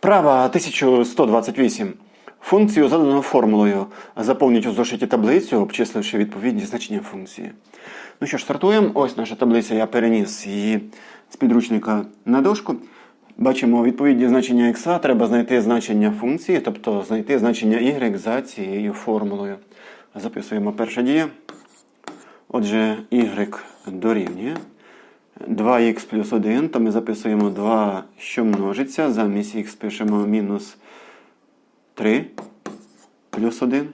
Вправа 1128. Функцію задано формулою. Заповніть у зошиті таблицю, обчисливши відповідні значення функції. Ну що ж, стартуємо. Ось наша таблиця. Я переніс її з підручника на дошку. Бачимо відповідні значення х, треба знайти значення функції, тобто знайти значення y за цією формулою. Записуємо перша дія. Отже, y дорівнює 2х плюс 1, то ми записуємо 2, що множиться. Замість х пишемо мінус 3 плюс 1.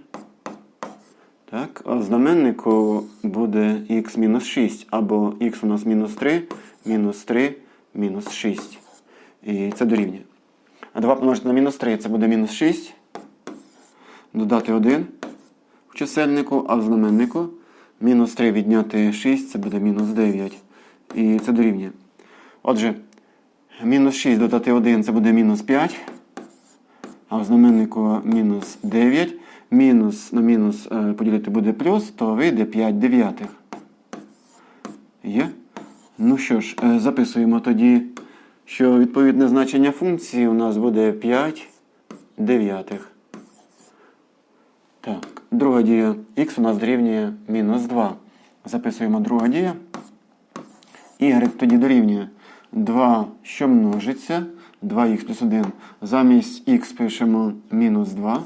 Так, а в знаменнику буде х мінус 6, або х у нас мінус 3, мінус 3, мінус 6. І це дорівнює. А 2 помножити на мінус 3 це буде мінус 6. Додати 1 в чисельнику, а в знаменнику мінус 3 відняти 6 це буде мінус 9. І це дорівнює. Отже, мінус 6 додати 1 це буде мінус 5. А в знаменнику мінус 9. Мінус на мінус е, поділити буде плюс, то вийде 5 дев'ятих. Є? Ну що ж, е, записуємо тоді, що відповідне значення функції у нас буде 5 дев'ятих. Так, друга дія х у нас дорівнює мінус 2. Записуємо друга дія. Y тоді дорівнює 2, що множиться. 2х плюс 1. Замість х пишемо мінус 2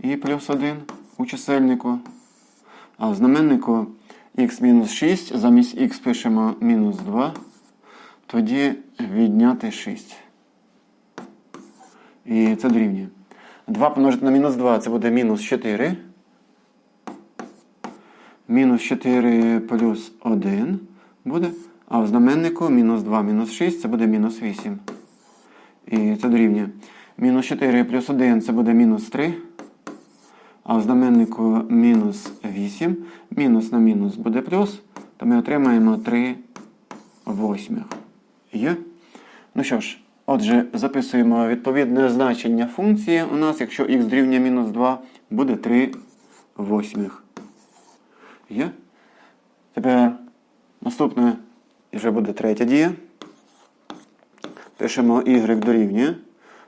і плюс 1 у чисельнику. А в знаменнику х мінус 6, замість х пишемо мінус 2. Тоді відняти 6. І це дорівнює. 2 помножити на мінус 2 це буде мінус 4. Мінус 4 плюс 1 буде. А в знаменнику мінус 2 мінус 6 це буде мінус 8. І це дорівнює. Мінус 4 плюс 1 це буде мінус 3. А в знаменнику мінус 8. Мінус на мінус буде плюс. То ми отримаємо 3 восьмих. Є? Ну що ж, отже, записуємо відповідне значення функції. У нас, якщо х дорівнює мінус 2, буде 3 восьмих. Є? Тепер наступне вже буде третя дія. Пишемо y дорівнює.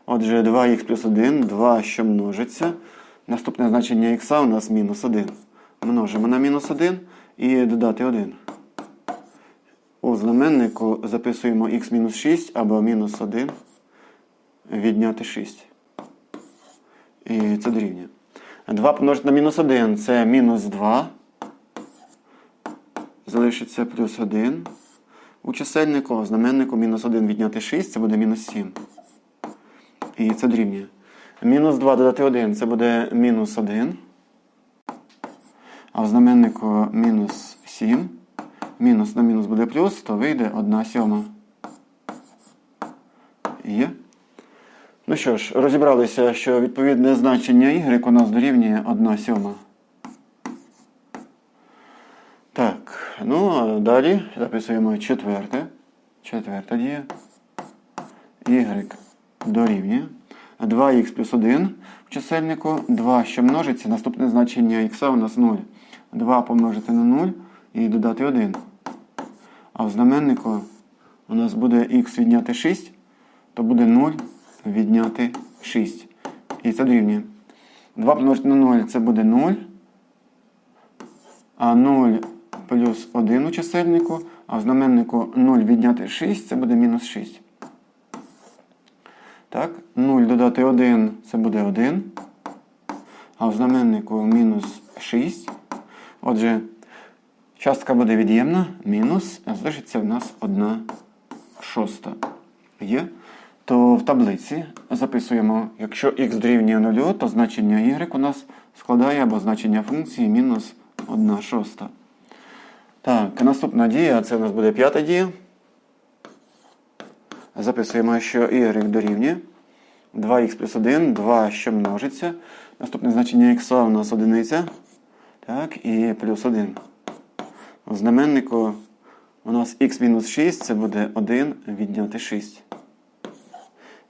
Отже, 2х плюс 1, 2, що множиться. Наступне значення х у нас мінус 1. Множимо на мінус 1 і додати 1. У знаменнику записуємо х мінус 6 або мінус 1. Відняти 6. І це дорівнює. 2 помножити на мінус 1 це мінус 2. Залишиться плюс 1. У чисельнику, знаменнику мінус 1 відняти 6, це буде мінус 7. І це дорівнює. Мінус 2 додати 1 це буде мінус 1. А в знаменнику мінус 7. Мінус на мінус буде плюс, то вийде 1 сьома. Є. Ну що ж, розібралися, що відповідне значення y у нас дорівнює 1 сьома. Так, ну а далі записуємо четверте. Четверта дія. Y дорівнює. 2х плюс 1 в чисельнику. 2, що множиться. Наступне значення х у нас 0. 2 помножити на 0 і додати 1. А в знаменнику у нас буде х відняти 6, то буде 0 відняти 6. І це дорівнює. 2 помножити на 0 це буде 0. А 0 плюс 1 у чисельнику, а в знаменнику 0 відняти 6 це буде мінус 6. Так, 0 додати 1 це буде 1. А в знаменнику мінус 6. Отже, частка буде від'ємна, мінус, а залишиться в нас 1 шоста. Є. То в таблиці записуємо, якщо х дорівнює 0, то значення y у нас складає або значення функції мінус 1 шоста. Так, наступна дія, це у нас буде п'ята дія. Записуємо, що y дорівнює 2х плюс 1, 2, що множиться. Наступне значення х у нас одиниця. Так, і плюс 1. В знаменнику у нас х мінус 6, це буде 1 відняти 6.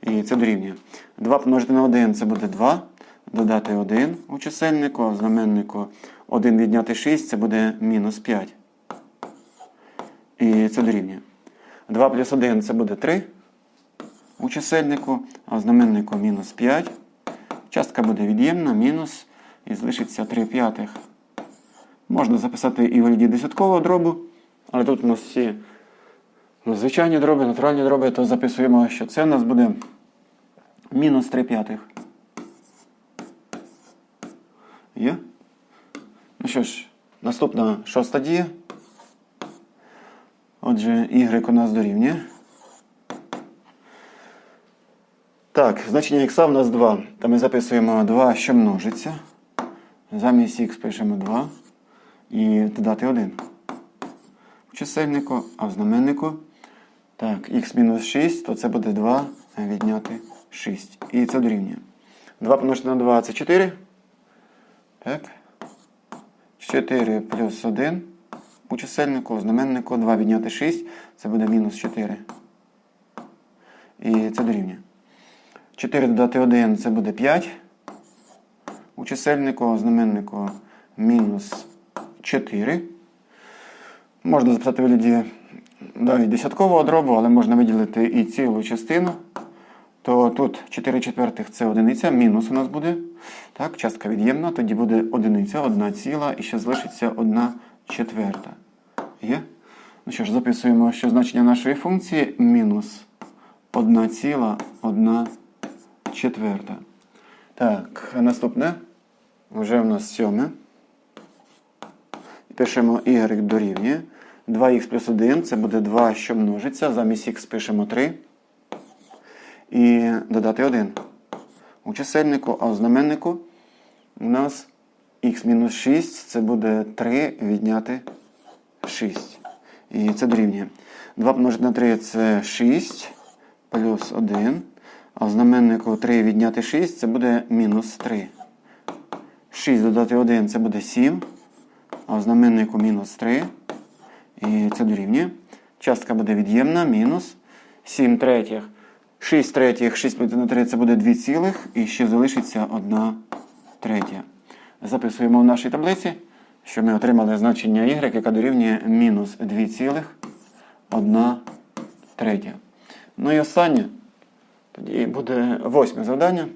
І це дорівнює. 2 помножити на 1 це буде 2. Додати 1 у чисельнику, а в знаменнику 1 відняти 6 це буде мінус 5. І це дорівнює. 2 плюс 1 це буде 3. у чисельнику, а в знаменнику мінус 5. Частка буде від'ємна, мінус, і залишиться 3 п'ятих. Можна записати і в вигляді десяткового дробу, але тут у нас всі звичайні дроби, натуральні дроби, то записуємо, що це у нас буде мінус 3 п'ятих. Є? Ну що ж, наступна шоста дія. Отже, y у нас дорівнює. Так, значення х в нас 2. Та ми записуємо 2, що множиться. Замість х пишемо 2 і додати 1. В чисельнику, а в знаменнику. Так, х мінус 6, то це буде 2 відняти 6. І це дорівнює. 2 помножити на 2 це 4. Так. 4 плюс 1 у чисельнику, знаменнику 2 відняти 6, це буде мінус 4. І це дорівнює. 4 додати 1 це буде 5. У чисельнику, знаменнику мінус 4. Можна записати в вигляді навіть десяткового дробу, але можна виділити і цілу частину. То тут 4 четвертих це одиниця, мінус у нас буде. Так, частка від'ємна, тоді буде одиниця, одна ціла, і ще залишиться одна четверта. Є? Ну що ж, записуємо, що значення нашої функції мінус 1 ціла, 1 четверта. Так, наступне. Вже у нас сьоме. Пишемо y дорівнює. 2х плюс 1 це буде 2, що множиться. Замість х пишемо 3. І додати 1. У чисельнику, а у знаменнику у нас х мінус 6 це буде 3 відняти 6. І це дорівнює. 2 помножити на 3 це 6 плюс 1. А в знаменнику 3 відняти 6 це буде мінус 3. 6 додати 1 це буде 7. А в знаменнику мінус 3. І це дорівнює. Частка буде від'ємна, мінус 7 третіх. 6 третіх, 6 поділити на 3 це буде 2 цілих. І ще залишиться 1 третя. Записуємо в нашій таблиці, що ми отримали значення y, яка дорівнює мінус 2 цілих 1 третя. Ну і останнє. Тоді буде восьме завдання.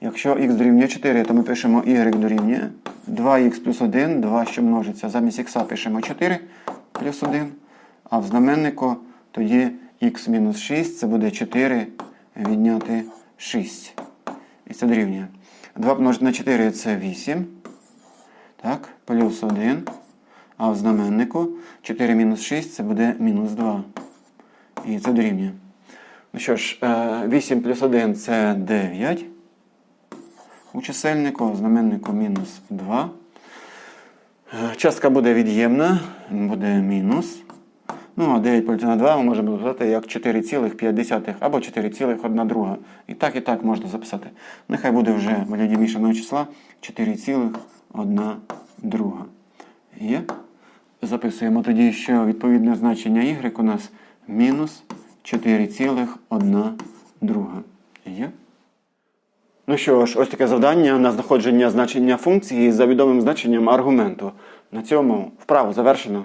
Якщо х дорівнює 4, то ми пишемо y дорівнює 2х плюс 1, 2, що множиться. Замість х пишемо 4 плюс 1. А в знаменнику тоді х мінус 6, це буде 4 відняти 6. І це дорівнює. 2 помножити на 4 це 8. Так, плюс 1. А в знаменнику 4 мінус 6 це буде мінус 2. І це дорівнює. Ну що ж, 8 плюс 1 це 9. У чисельнику, в знаменнику мінус 2. Е, Частка буде від'ємна, буде мінус. Ну, а 9 поділити на 2 ми можемо записати як 4,5 або 4,1 друга. І так, і так можна записати. Нехай буде вже в мішаного числа 4,1 друга. Є? Записуємо тоді, що відповідне значення y у нас мінус 4,1 друга. Є? Ну що ж, ось таке завдання на знаходження значення функції за відомим значенням аргументу. На цьому вправу завершено.